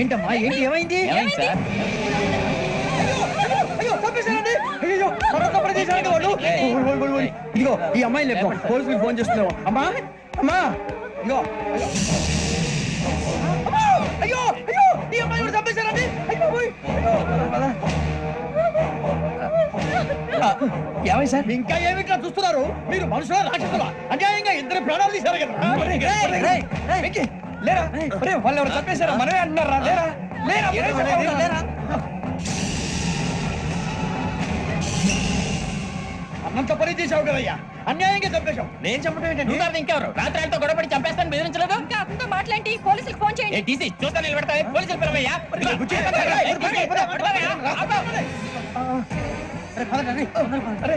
ఏంటమ్మా? ఏంటి ఏమైంది? సార్. ఇదిగో ఈ అమ్మాయి లేపు పోలీసులకు ఫోన్ చేస్తున్నావు. అమ్మా అమ్మా. ఇదిగో అయ్యో. అయ్యో ఈ అమ్మాయి కూడా చంపేశారండి. ఏమై సార్? ఇంకా ఏమి ఇట్లా చూస్తున్నారు? మీరు మనుషుల రాక్షసులా? అన్యాయంగా ఇద్దరు ప్రాణాలు తీశారు కదా. లేరా ఒరేయ్, వాళ్ళు ఎవరు చంపేశారు మనమే అంటున్నారా లేరా లేరా లేరా అన్నంత పని చేశావు కదయ్యా అన్యాయంగా చంపేశావు నేను చెప్పడం ఏంటంటే నువ్వు కాదు ఇంకెవరు రాత్రి ఆయనతో గొడవపడి చంపేస్తాను బెదిరించలేదు ఇంకా అతనితో మాట్లాడి పోలీసులకు ఫోన్ చేయండి టీసీ చూస్తా నిలబెడతా పోలీసులు పిలవయ్యా అరే, పదండి, అరే,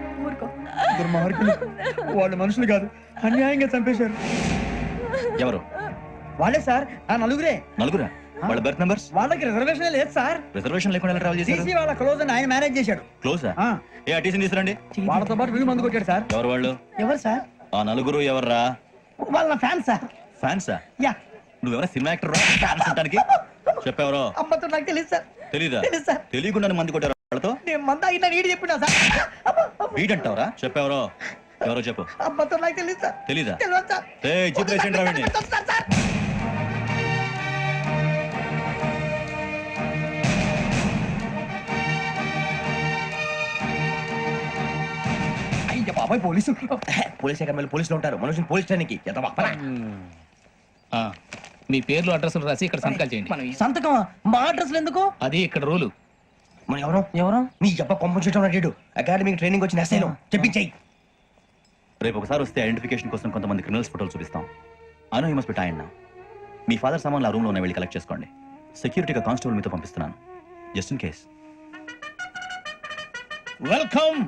దుర్మార్గులు. వాళ్ళు మనుషులు కాదు. అన్యాయంగా చంపేశారు. ఎవరు? వాళ్ళే సార్. ఆ నలుగురే. నలుగురా? వాళ్ళ బర్త్ నంబర్స్ వాళ్ళకి రిజర్వేషన్ లేదు సార్. రిజర్వేషన్ లేకుండా ట్రావెల్ చేశారు? టీసీ వాళ్ళ క్లోజ్ అని ఆయన మేనేజ్ చేశాడు. క్లోజా ఆ, ఏ టీసీని తీసుకురండి. వాళ్ళతో పాటు వీళ్ళు మందు కొట్టాడు సార్. ఎవరు వాళ్ళు? ఎవరు సార్? ఆ నలుగురు ఎవర్రా? వాళ్ళ ఫ్యాన్ సార్. ఫ్యాన్సా యా. నువ్వెవరా సినిమా యాక్టర్ ఫ్యాన్స్ అంటానికి చెప్పెవరో అమ్మతో నాకు తెలియదు సార్. తెలీదా? తెలీదు సార్. తెలియకుండా మంది కొట్టారు. వాళ్ళతో? నేను మంద అయినా నీడి చెప్పినా సార్? వీడంటావరా? చెప్పెవరో? ఎవరో చెప్పు. అమ్మతో నాకు తెలియదు సార్. తెలీదా? తెలియదు సార్. ఏ జీప్ వేసేయండి రా వీడిని. Sir, sir. అయ్య బాబాయ్ పోలీసు. పోలీస్ అకాడమీలో పోలీసులు ఉంటారు. మనుషులు పోలీస్ స్టేషన్కి. మీ పేర్లు అడ్రస్లు రాసి ఇక్కడ సంతకాలు చేయండి. సంతకం మా అడ్రస్ ఎందుకు? అది ఇక్కడ రూలు. మనం ఎవరు? ఎవరు? నీ అబ్బా పంపించడం అడిగాడు అకాడమిక్ ట్రైనింగ్ వచ్చిన ఎస్ఐలో. చెప్పించాయి. రేపు ఒకసారి వస్తే ఐడెంటిఫికేషన్ కోసం కొంతమంది క్రిమినల్స్ ఫోటోలు చూపిస్తాం. అను యూ మస్ట్ మీ ఫాదర్ సామాన్లు ఆ రూమ్లో ఉన్న వెళ్ళి కలెక్ట్ చేసుకోండి. సెక్యూరిటీగా కానిస్టేబుల్ మీతో పంపిస్తున్నాను. Just in case welcome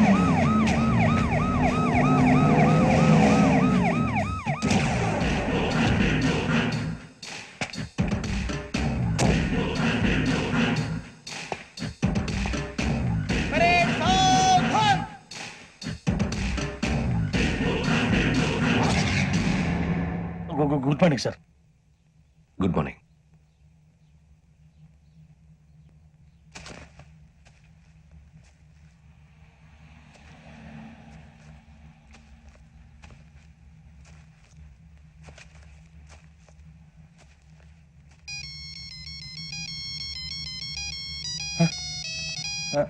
Good morning sir good morning ఏంటి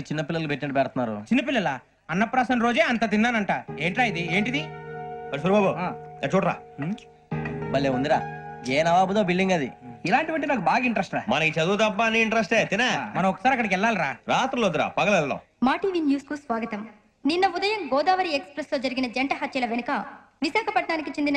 మరీ చిన్నపిల్లలు పెట్టినట్టు పెడుతున్నారు. చిన్నపిల్లల? అన్నప్రాసన రోజే అంత తిన్నానంట. ఏంట్రా ఇది? ఏంటిది? బాబు చూడరా. భలే ఉందిరా. ఏ నవాబుదో బిల్డింగ్ అది. ఇలాంటివంటే నాకు బాగా ఇంట్రెస్ట్ రా. మనకి చదువు తప్ప అని ఇంట్రెస్టే తినా. మనం ఒకసారి అక్కడికి వెళ్ళాలిరా. రాత్రులు వద్దురా పగలు వెళ్దాం. మా టీవీ న్యూస్కు స్వాగతం. నిన్న ఉదయం గోదావరి ఎక్స్ప్రెస్లో జరిగిన జంట హత్యల వెనుక విశాఖపట్నానికి చెందిన